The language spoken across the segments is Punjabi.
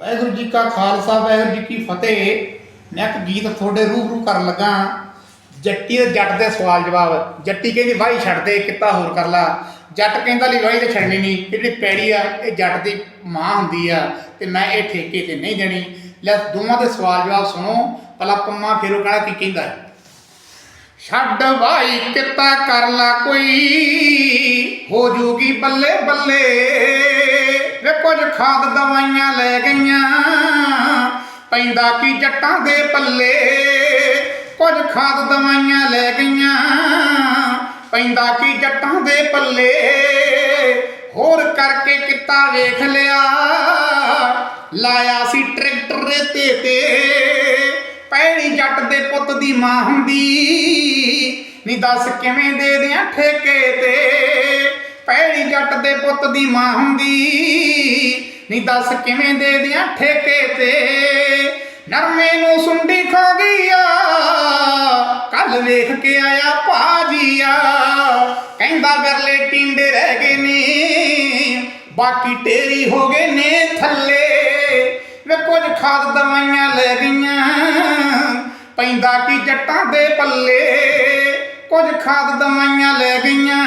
ਵਾਹਿਗੁਰੂ ਜੀ ਕਾ ਖਾਲਸਾ, ਵਾਹਿਗੁਰੂ ਜੀ ਕੀ ਫਤਿਹ। ਮੈਂ ਇੱਕ ਗੀਤ ਤੁਹਾਡੇ ਰੂਬਰੂ ਕਰਨ ਲੱਗਾ ਜੱਟੀ ਦੇ ਜੱਟ ਦੇ ਸਵਾਲ ਜਵਾਬ। ਜੱਟੀ ਕਹਿੰਦੀ, ਵਾਹੀ ਛੱਡ ਦੇ, ਕਿੱਤਾ ਹੋਰ ਕਰ ਲਾ। ਜੱਟ ਕਹਿੰਦਾ, ਲਈ ਵਾਹੀ ਤੇ ਛੱਡਣੀ ਨਹੀਂ। ਜਿਹੜੀ ਪੈੜੀ ਆ, ਇਹ ਜੱਟ ਦੀ ਮਾਂ ਹੁੰਦੀ ਆ ਤੇ ਮੈਂ ਇਹ ਠੇਕੇ ਤੇ ਨਹੀਂ ਦੇਣੀ। ਲੈ, ਦੋਵਾਂ ਦੇ ਸਵਾਲ ਜਵਾਬ ਸੁਣੋ। ਪਹਿਲਾਂ ਪੰਮਾ ਫੇਰੋ ਕਹਣਾ ਕੀ ਕਹਿੰਦਾ ਛੱਡ ਵਾਈ ਕਿੱਤਾ ਕਰ ਲਾ ਕੋਈ। ਹੋ ਜੂਗੀ ਬੱਲੇ ਬੱਲੇ। ਖਾਦ ਦਵਾਈਆਂ ਲੈ ਗਈਆਂ। ਪੈਂਦਾ ਕੀ ਜੱਟਾਂ ਦੇ ਪੱਲੇ? ਕੁਝ ਖਾਦ ਦਵਾਈਆਂ ਲੈ ਗਈਆਂ। ਪੈਂਦਾ ਕੀ ਜੱਟਾਂ ਦੇ ਪੱਲੇ? ਹੋਰ ਕਰਕੇ ਕਿੱਤਾ ਵੇਖ ਲਿਆ। ਲਾਇਆ ਸੀ ਟਰੈਕਟਰ ਤੇ ਤੇ ਪੈਣੀ ਜੱਟ ਦੇ ਪੁੱਤ ਦੀ ਮਾਂ ਹੁੰਦੀ। ਨੀ ਦੱਸ ਕਿਵੇਂ ਦੇ ਦਿਆਂ ਠੇਕੇ ਤੇ? ਜੱਟ ਦੇ ਪੁੱਤ ਦੀ ਮਾਂ ਹੁੰਦੀ। ਨੀ ਦੱਸ ਕਿਵੇਂ ਦੇ ਦਿਆਂ ਠੇਕੇ ਤੇ। ਨਰਮੇ ਨੂੰ ਸੁੰਡੀ ਖਾ ਗਈ ਆ ਕੱਲ ਵੇਖ ਕੇ ਆਇਆ ਭਾਜੀਆ। ਕਹਿੰਦਾ ਗਰਲੇ ਟਿੰਡੇ ਰਹਿ ਗਏ ਨੇ। ਬਾਕੀ ਟੇਰੀ ਹੋ ਗਏ ਨੇ ਥੱਲੇ। ਵੇ ਕੁਝ ਖਾਦ ਦਵਾਈਆਂ ਲੈ ਗਈਆਂ। ਪੈਂਦਾ ਕੀ ਜੱਟਾਂ ਦੇ ਪੱਲੇ। ਕੁਝ ਖਾਦ ਦਵਾਈਆਂ ਲੈ ਗਈਆਂ।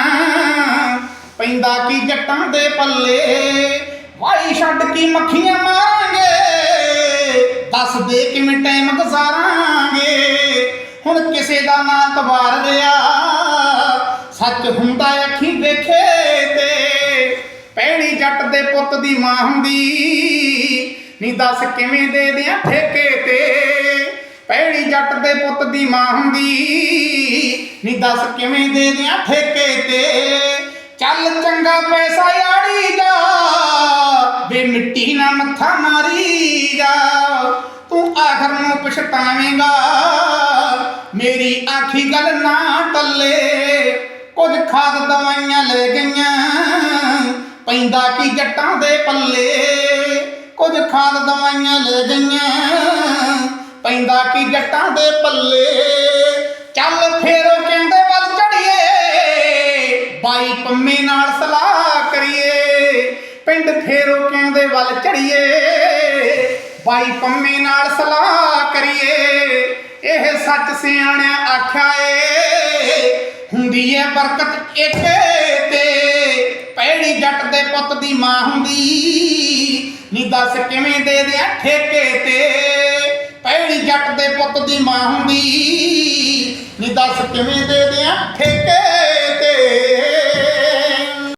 ਪੈਂਦਾ ਕੀ ਜੱਟਾਂ ਦੇ ਪੱਲੇ? ਵਾਈ ਛੱਡ ਕੀ ਮੱਖੀਆਂ ਮਾਰਾਂਗੇ? ਦੱਸ ਦੇ ਕਿਵੇਂ ਟਾਈਮ ਗੁਜ਼ਾਰਾਂਗੇ? ਹੁਣ ਕਿਸੇ ਦਾ ਨਾਂ ਤਵਾਰ ਰਿਆ ਸੱਚ ਹੁੰਦਾ ਅੱਖੀ ਵੇਖੇ ਤੇ। ਪੈੜੀ ਜੱਟ ਦੇ ਪੁੱਤ ਦੀ ਮਾਂ ਹੁੰਦੀ। ਨੀ ਦੱਸ ਕਿਵੇਂ ਦੇ ਦਿਆਂ ਠੇਕੇ ਤੇ। ਪੈੜੀ ਜੱਟ ਦੇ ਪੁੱਤ ਦੀ ਮਾਂ ਹੁੰਦੀ। ਨੀ ਦੱਸ ਕਿਵੇਂ ਦੇ ਦਿਆਂ ਠੇਕੇ ਤੇ। ਚੱਲ ਚੰਗਾ ਪੈਸਾ ਆੜੀ ਜਾ ਵੇ ਮਿੱਟੀ ਨਾ ਮੱਥਾ ਮਾਰੀ ਜਾ। ਤੂੰ ਆਖਰ ਨੂੰ ਪਛਤਾਵੇਂਗਾ। ਮੇਰੀ ਆਖੀ ਗੱਲ ਨਾ ਟੱਲੇ। ਕੁਝ ਖਾਦ ਦਵਾਈਆਂ ਲੈ ਗਈਆਂ। ਪੈਂਦਾ ਕੀ ਜੱਟਾਂ ਦੇ ਪੱਲੇ। ਕੁਝ ਖਾਦ ਦਵਾਈਆਂ ਲੈ ਗਈਆਂ। ਪੈਂਦਾ ਕੀ ਜੱਟਾਂ ਦੇ ਪੱਲੇ। ਚੱਲ ਫੇ ਚੜੀਏ ਬਾਈ ਪੰਮੇ ਨਾਲ ਸਲਾਹ ਕਰੀਏ। ਪਿੰਡ ਫੇਰੋ ਕਹਿੰਦੇ ਵੱਲ ਚੜੀਏ ਬਾਈ ਪੰਮੇ ਨਾਲ ਸਲਾਹ ਕਰੀਏ। ਇਹ ਸੱਚ ਸਿਆਣਿਆ ਆਖਿਆ ਏ। ਹੁੰਦੀ ਏ ਬਰਕਤ ਏਕੇ ਤੇ। ਪੈੜੀ ਜੱਟ ਦੇ ਪੁੱਤ ਦੀ ਮਾਂ ਹੁੰਦੀ। ਨੀ ਦੱਸ ਕਿਵੇਂ ਦੇ ਦਿਆਂ ਠੇਕੇ ਤੇ। ਪਹਿਲੀ ਜੱਟ ਦੇ ਪੁੱਤ ਦੀ ਮਾਂ ਹੁੰਦੀ। ਨੀ ਦੱਸ ਕਿਵੇਂ ਦੇ ਦਿਆਂ ਠੇਕੇ